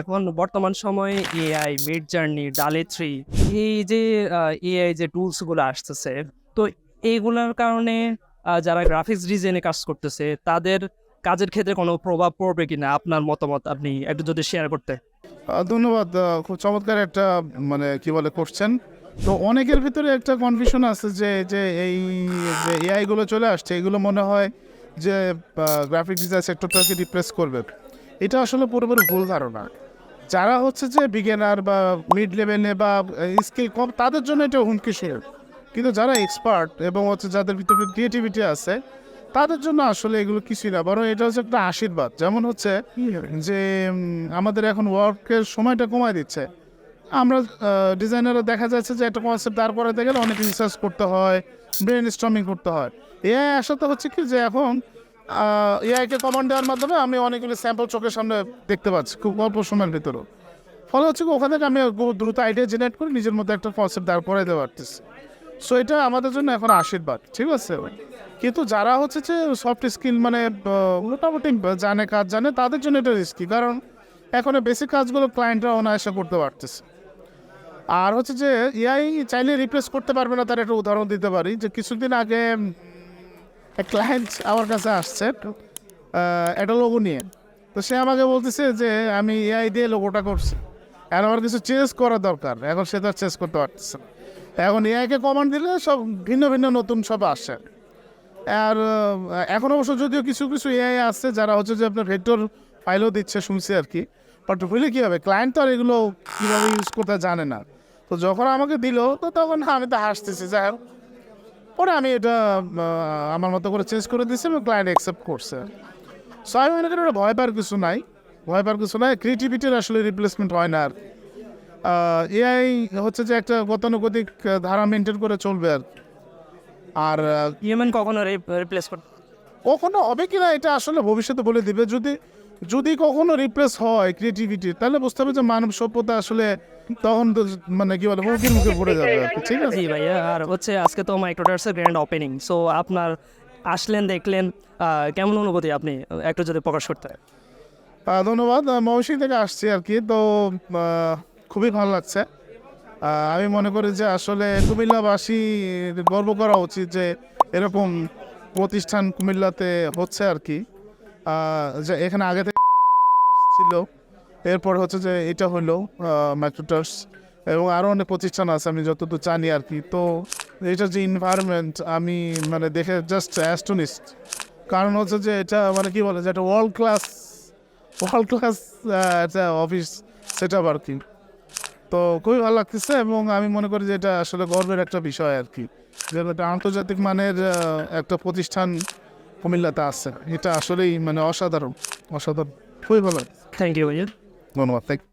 এখন বর্তমান সময়ে AI Midjourney DALL E three এই যে এআই যে টুলসগুলো আসতেছে, তো এইগুলোর কারণে যারা গ্রাফিক্স ডিজাইনে কাজ করতেছে, তাদের কাজের ক্ষেত্রে কোনো প্রভাব পড়বে কিনা? আপনার মতামত আপনি একটু যদি শেয়ার করতে। ধন্যবাদ খুব চমৎকার একটা মানে কি বলে করছেন তো অনেকের ভিতরে একটা কনফিউশন আছে যে যে এই যে এআই গুলো চলে আসছে, এগুলো মনে হয় যে গ্রাফিক ডিজাইন সেক্টরটাকে রিপ্লেস করবে। এটা আসলে পুরোপুরি ভুল ধারণা। যারা হচ্ছে যে বিগিনার বা মিড লেভেলে বা স্কিল কম তাদের জন্য এটা হুমকি স্বরূপ কিন্তু যারা এক্সপার্ট এবং হচ্ছে যাদের ভিতরে ক্রিয়েটিভিটি আছে তাদের জন্য আসলে এগুলো কিছুই না। বরং এটা হচ্ছে একটা আশীর্বাদ। যেমন হচ্ছে যে আমাদের এখন ওয়ার্কের সময়টা কমায় দিচ্ছে। আমরা ডিজাইনাররা দেখা যাচ্ছে যে একটা কনসেপ্ট দাঁড় করাতে গেলে অনেক রিসার্চ করতে হয় ব্রেন স্ট্রমিং করতে হয়। এআই আসাতে হচ্ছে কি যে এখন এআইকে কমান্ড দেওয়ার মাধ্যমে আমি অনেকগুলো স্যাম্পল চোখের সামনে দেখতে পাচ্ছি, খুব অল্প সময়ের ভিতরেও। ফলে হচ্ছে ওখান থেকে আমি দ্রুত আইডিয়া জেনারেট করে নিজের মধ্যে একটা কনসেপ্ট দাঁড় করাই দিতে পারতেছি সো এটা আমাদের জন্য এখন আশীর্বাদ, ঠিক আছে? কিন্তু যারা হচ্ছে যে সফট স্কিল মানে মোটামুটি জানে, কাজ জানে, তাদের জন্য এটা রিস্কি কারণ এখন বেসিক কাজগুলো ক্লায়েন্টরা অনায়াসে করতে পারতেছে। আর হচ্ছে যে এআই চাইলে রিপ্লেস করতে পারবে না, তার একটা উদাহরণ দিতে পারি, যে কিছুদিন আগে ক্লায়েন্ট আমার কাছে আসছে একটা লোগো নিয়ে তো সে আমাকে বলতেছে যে, আমি এআই দিয়ে লোগোটা করছি। আর আমার কিছু চেঞ্জ করা দরকার। এখন সে তো চেঞ্জ করতে পারতেছে না। এখন এআইকে কমান্ড দিলে সব ভিন্ন ভিন্ন নতুন সব আসে। আর এখন অবশ্য যদিও কিছু কিছু এআই আসছে যারা হচ্ছে যে আপনার ভেক্টর ফাইলও দিচ্ছে, শুনছি আর কি। বাট হইলে কী হবে? ক্লায়েন্ট তো আর এগুলো কীভাবে ইউজ করতে জানে না। তো যখন আমাকে দিল, তো তখন আমি তো হাসতেছি। যাই হোক পরে আমি এটা আমার মতো করে চেঞ্জ করে দিয়েছি এবং ক্লায়েন্ট অ্যাকসেপ্ট করছে। সো আমি মনে করি ওটা ভয় পাওয়ার কিছু নাই। ভয় পাওয়ার কিছু নাই। ক্রিয়েটিভিটির আসলে রিপ্লেসমেন্ট হয় না আর। এআই হচ্ছে যে একটা গতানুগতিক ধারা মেনটেন করে চলবে আর। আর হিউম্যান কখনো রিপ্লেস কখনো হবে কিনা এটা আসলে ভবিষ্যতে বলে দিবে। যদি যদি কখনো রিপ্লেস হয় ক্রিয়েটিভিটি তাহলে বুঝতে হবে যে মানব সভ্যতা আসলে তখন তো মানে কি বলে হুমকির মুখে পড়ে যাবে আর কি, ঠিক আছে? জি ভাইয়া আর হচ্ছে আজকে তো মাইক্রোটার্সের গ্র্যান্ড ওপেনিং সো আপনার আসলেন দেখলেন কেমন অনুভূতি আপনি একটু যদি প্রকাশ করতে? ধন্যবাদ আহ, থেকে আসছি আর কি তো খুবই ভালো লাগছে। আমি মনে করি যে আসলে কুমিল্লাবাসী গর্ব করা উচিত যে এরকম প্রতিষ্ঠান কুমিল্লাতে হচ্ছে আর কি। যে এখানে আগে থেকে ছিল। এরপর হচ্ছে যে এটা হলো মাইক্রোটার্স এবং আরও অনেক প্রতিষ্ঠান আছে, আমি যতদূর জানি আর কি। তো এটা যে এনভায়রনমেন্ট আমি মানে দেখে জাস্ট অ্যাস্টোনিস্ট কারণ হচ্ছে যে এটা মানে কি বলে যে একটা ওয়ার্ল্ড ক্লাস ওয়ার্ল্ড ক্লাস একটা অফিস সেট আপ আর কি। তো খুবই ভালো লাগতেছে এবং আমি মনে করি যে এটা আসলে গর্বের একটা বিষয় আর কি। যে একটা আন্তর্জাতিক মানের একটা প্রতিষ্ঠান কুমিল্লাতে আছে। এটা আসলেই মানে অসাধারণ অসাধারণ। খুবই ভালো। থ্যাংক ইউ ভাইয়া ধন্যবাদ থ্যাংক